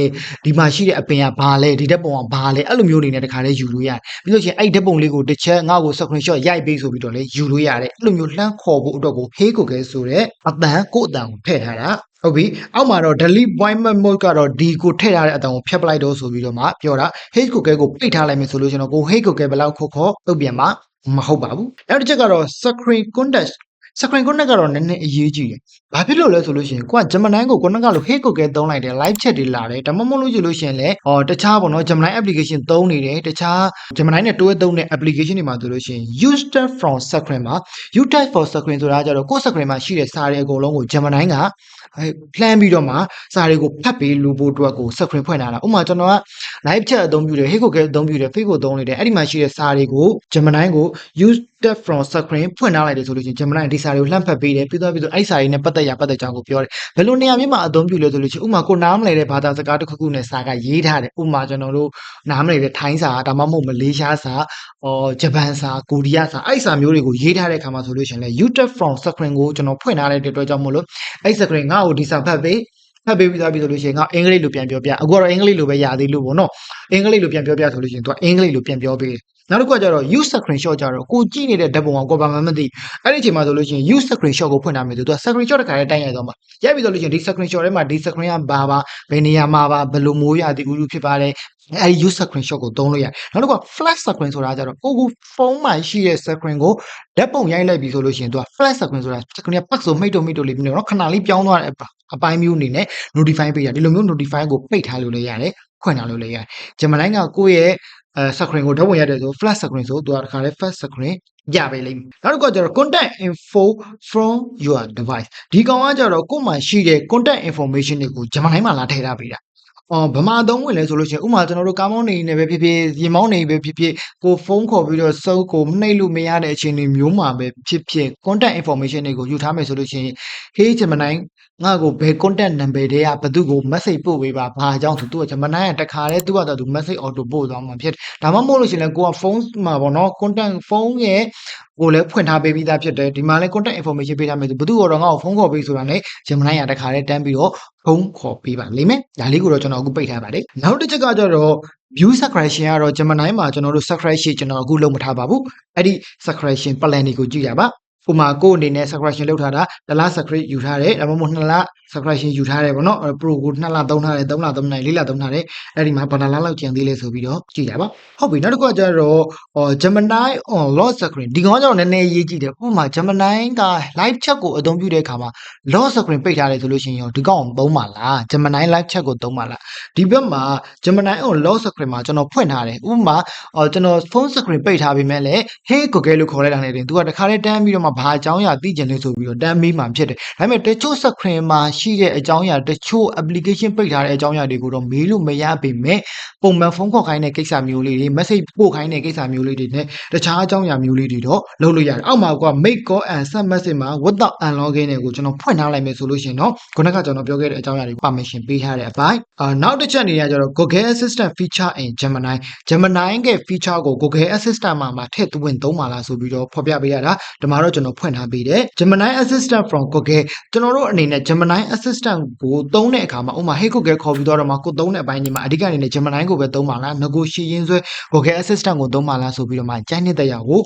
ဒီမှာရှိတဲ့အပင်ကဘာလဲဒီဓာတ်ပုံကဘာလဲအဲ့လိုမျိုးအနေနဲ့တခါလေးယူလို့ရတယ်ပြီးလို့ရှိရင်အဲ့ဒီဓာတ်ပုံလေးကိုတစ်ချက်ငါ့ကို screen shot ရိုက်ပေးဆိုပြီးတော့လေယူလို့ရတယ်အဲ့လိုမျိုးလှမ်းခေါ်ဖို့အတွက်ကို Hey Google ဆိုတဲ့အတန်ကိုအတန်ကိုထည့်ထားတာဟုတ်ပြီအောက်မှာတော့ delete appointment mode ကတော့ဒီကိုထည့်ထားတဲ့အတန်ကိုဖျက်ပလိုက်တော့ဆိုပြီးတော့မှပြောတာ Hey Google ကိုပိတ်ထားလိုက်မယ်ဆိုလို့ကျွန်တော်ကို Hey Google ဘယ်လောက်ခေါ်ခေါ်တုတ်ပြန်မှာ မဟုတ်ပါဘူးနောက်တစ်ချက်ကတော့ screen context screen context ကတော့နည်းနည်းအရေးကြီးတယ်။ဘာဖြစ်လို့လဲဆိုလို့ရှိရင်ကိုက Gemini ကိုကိုနကလို့ Hey Google သုံးလိုက်တယ် live chat တွေလာတယ်ဒါမှမဟုတ်လို့ရှိလို့ရှိရင်လည်းဟောတခြားပေါ့နော် Gemini application သုံးနေတယ်တခြား Gemini နဲ့တွဲသုံးတဲ့ application တွေမှာဆိုလို့ရှိရင် use type from screen မှာ use type for screen ဆိုတာကြတော့ကိုယ့် screen မှာရှိတဲ့စာတွေအကုန်လုံးကို Gemini ကအဲ plan ပြီးတော့မှစာတွေကိုဖတ်ပေးလို့ဖို့အတွက်ကို screen ဖွင့်ထားတာဥပမာကျွန်တော်က live chat အသုံးပြုတယ် Hey Google အသုံးပြုတယ် Facebook သုံးနေတယ်အဲ့ဒီမှာရှိတဲ့စာတွေကို Gemini ကို use type from screen ဖွင့်ထားလိုက်တယ်ဆိုလို့ရှိရင် Gemini ဒီစာတွေကိုလှမ်းဖတ်ပေးတယ်ပြီးတော့ပြီးတော့အဲ့ဒီစာတွေနဲ့ပတ်သက်ရပတ်သက်ကြောင်းကိုပြောတယ်ဘယ်လိုနေရာမျိုးမှာအသုံးပြုလဲဆိုလို့ရှိရင်ဥပမာကိုနားမလည်တဲ့ဘာသာစကားတစ်ခုခုနဲ့စာကရေးထားတယ်ဥပမာကျွန်တော်တို့နားမလည်တဲ့ထိုင်းစာဒါမှမဟုတ်မလေးရှားစာအော်ဂျပန်စာကိုရီးယားစာအဲ့ဒီစာမျိုးတွေကိုရေးထားတဲ့အခါမှာဆိုလို့ရှိရင်လည်း YouTube from screen ကိုကျွန်တော်ဖွင့်ထားတဲ့အတွက်ကြောင့်မို့လို့အဲ့ဒီ screen ငါ့ကိုဒီစာဖတ်ပေး ဖတ်ပေးပြီးသားပြီဆိုလို့ရှိရင်ငါအင်္ဂလိပ်လိုပြန်ပြောပြအခုကတော့အင်္ဂလိပ်လိုပဲရသေးလို့ပေါ့နော်အင်္ဂလိပ်လိုပြန်ပြောပြဆိုလို့ရှိရင်သူကအင်္ဂလိပ်လိုပြန်ပြောပေး နောက်တစ်ခုကကျတော့ use screenshot ကြတော့ကိုကြည့်နေတဲ့ဓာတ်ပုံကကိုဘာမှမသိအဲ့ဒီအချိန်မှာဆိုလို့ရှိရင် use screenshot ကိုဖွင့်ထားမယ်ဆိုတော့ screenshot တစ်ခါလေးတိုင်ရိုက်သွားမှာရိုက်ပြီးဆိုလို့ရှိရင်ဒီ screenshot ထဲမှာဒီ screen ကဘာပါဘယ်နေရာမှာပါဘယ်လိုမိုးရသည်ဥရုဖြစ်ပါတယ်အဲဒီ use screenshot ကိုသုံးလို့ရတယ်နောက်တစ်ခုက flash screen ဆိုတာကျတော့ကိုကိုဖုန်းမှာရှိတဲ့ screen ကိုဓာတ်ပုံရိုက်လိုက်ပြီဆိုလို့ရှိရင်သူက flash screen ဆိုတာ screen ကပတ်ဆိုမိတ်တုံမိတ်တုံလေးပြီးတော့ခဏလေးပြောင်းသွားတဲ့အပိုင်းမျိုးအနေနဲ့ notify ပေးရဒီလိုမျိုး notify ကိုပိတ်ထားလို့လည်းရတယ်ခွင့်ထားလို့လည်းရတယ်ဂျမနိုင်းကကိုယ့်ရဲ့ အဲ screen ကိုဓာတ်ပုံရတယ်ဆို flash screen ဆိုသူကတခါလေး flash screen ရပေးလိမ့်မယ်နောက်တစ်ခုကကျတော့ contact info from your device ဒီကောင်ကကျတော့ကိုယ်မှာရှိတဲ့ contact information တွေကိုဂျမနိုင်းမှာလာထည့်ထားပေးတာအော်ဗမာသုံးဝင်လဲဆိုလို့ရှိရင်ဥပမာကျွန်တော်တို့ကားမောင်းနေနေပဲဖြစ်ဖြစ်ရေမောင်းနေပဲဖြစ်ဖြစ်ကိုဖုန်းခေါ်ပြီးတော့စုပ်ကိုနှိပ်လို့မရတဲ့အခြေအနေမျိုးမှာပဲဖြစ်ဖြစ် contact information တွေကိုယူထားမယ်ဆိုလို့ရှိရင် hey ဂျမနို င်းငါ့ကိုဘယ် contact number တွေကဘသူ့ကို message ပို့ပေးပါဘာအကြောင်းသူသူကဂျမနိုင်းကတခါတည်းသူကသူ message auto ပို့သွားမှာဖြစ်တယ်ဒါမှမဟုတ်လို့ရှိရင်လည်းကိုကဖုန်းမှာပေါ့နော် contact ဖုန်းရဲ့ကိုလည်းဖွင့်ထားပေးပြီးသားဖြစ်တယ်ဒီမှာလည်း contact information ပေးထားမယ်ဆိုဘသူ့ကတော့ငါ့ကိုဖုန်းခေါ်ပေးဆိုတာနဲ့ဂျမနိုင်းကတခါတည်းတန်းပြီးတော့ဖုန်းခေါ်ပေးပါလိမ့်မယ်ဒါလေးကိုတော့ကျွန်တော်အခုပိတ်ထားပါတယ်နောက်တစ်ချက်ကကျတော့ view subscription ကတော့ Gemini မှာကျွန်တော်တို့ subscription ကျွန်တော်အခုလုပ်မထားပါဘူးအဲ့ဒီ subscription plan တွေကိုကြည့်ရပါ ဥပမာကိုယ့်အနေနဲ့ subscription လုပ်ထားတာတစ်လ subscribe ယူထားတယ်ဒါမှမဟုတ်နှစ်လ subscription ယူထားတယ်ပေါ့နော် pro ကို2လသုံးထားတယ်3လသုံးထားတယ်4လသုံးထားတယ်အဲ့ဒီမှာဘယ်နှလလောက်ကျန်သေးလဲဆိုပြီးတော့ကြည့်ရပါဟုတ်ပြီနောက်တစ်ခုကကျတော့ဟော Gemini on lock screen ဒီကောင်ကကျတော့နည်းနည်းရေးကြည့်တယ်ဥပမာ Gemini က live chat ကိုအသုံးပြုတဲ့အခါမှာ lock screen ပိတ်ထားတယ်ဆိုလို့ရှိရင်ရောဒီကောင်ကိုသုံးပါလား Gemini live chat ကိုသုံးပါလားဒီဘက်မှာ Gemini on lock screen မှာကျွန်တော်ဖွင့်ထားတယ်ဥပမာအော်ကျွန်တော် phone screen ပိတ်ထားပေမဲ့လည်း hey Google လို့ခေါ်လိုက်တာနဲ့တင်သူကတခါတည်းတန်းပြီးတော့မှဘာအကြောင်းအရာသိကျင်လဲဆိုပြီးတော့တန်းမေးမှဖြစ်တယ်ဒါပေမဲ့တချို့ screen မှာရှိတဲ့အကြောင်းအရာတချို့ application ပိတ်ထားတဲ့အကြောင်းအရာတွေကိုတော့မေးလို့မရပေမဲ့ပုံမှန်ဖုန်းခေါ်ခိုင်းတဲ့ကိစ္စမျိုးလေးတွေ message ပို့ခိုင်းတဲ့ကိစ္စမျိုးလေးတွေနဲ့တခြားအကြောင်းအရာမျိုးလေးတွေတော့လုပ်လို့ရတယ်အောက်မှာက make call and send message မှာ without unlogin တွေကိုကျွန်တော်ဖွင့်ထားလိုက်မယ်ဆိုလို့ရှိရင်တော့ခုနကကျွန်တော်ပြောခဲ့တဲ့အကြောင်းအရာတွေ permission ပေးထားတဲ့အပိုင်းအာနောက်တစ်ချက်အနေနဲ့ကျတော့ Google Assistant feature in Gemini Gemini ရဲ့ feature ကို Google Assistant မှာမှာထည့်သွင်းသုံးပါလားဆိုပြီးတော့ဖော်ပြပေးရတာဒီမှာတော့ကျွန်တော်ဖွင့်ထားပေးတယ် Gemini Assistant from Google ကျွန်တော်တို့အနေနဲ့ Gemini Assistant ကိုသုံးတဲ့အခါမှာဥပမာ Hey Google ခေါ်ပြီးတော့မှကိုသုံးတဲ့အပိုင်းတွေမှာအဓိကအနေနဲ့ Gemini ကိုပဲသုံးပါလား negotiation ဆွဲ Google Assistant ကိုသုံးပါလားဆိုပြီးတော့မှကြိုင်းတဲ့တရားကို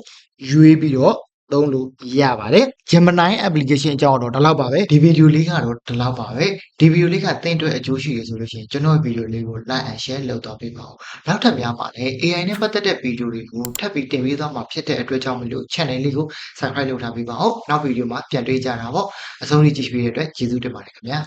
ရွေးပြီးတော့ သုံးလို့ရပါတယ် Gemini application အကြောင်းတော့ဒီလောက်ပါပဲဒီဗီဒီယိုလေးကတော့ဒီလောက်ပါပဲဒီဗီဒီယိုလေးကသင်အတွက်အကျိုးရှိရဆိုလို့ရှိရင်ကျွန်တော်ဗီဒီယိုလေးကို like and share လုပ်တော့ပေးပါဦးနောက်ထပ်များပါလဲ AI နဲ့ပတ်သက်တဲ့ဗီဒီယိုတွေကိုထပ်ပြီးတင်ပေးသွားမှာဖြစ်တဲ့အတွက်ကြောင့်မလို့ channel လေးကို subscribe လုပ်ထားပေးပါဦးနောက်ဗီဒီယိုမှာပြန်တွေ့ကြတာပေါ့အဆုံးထိကြည့်ပြီးတဲ့အတွက်ကျေးဇူးတင်ပါတယ်ခင်ဗျာ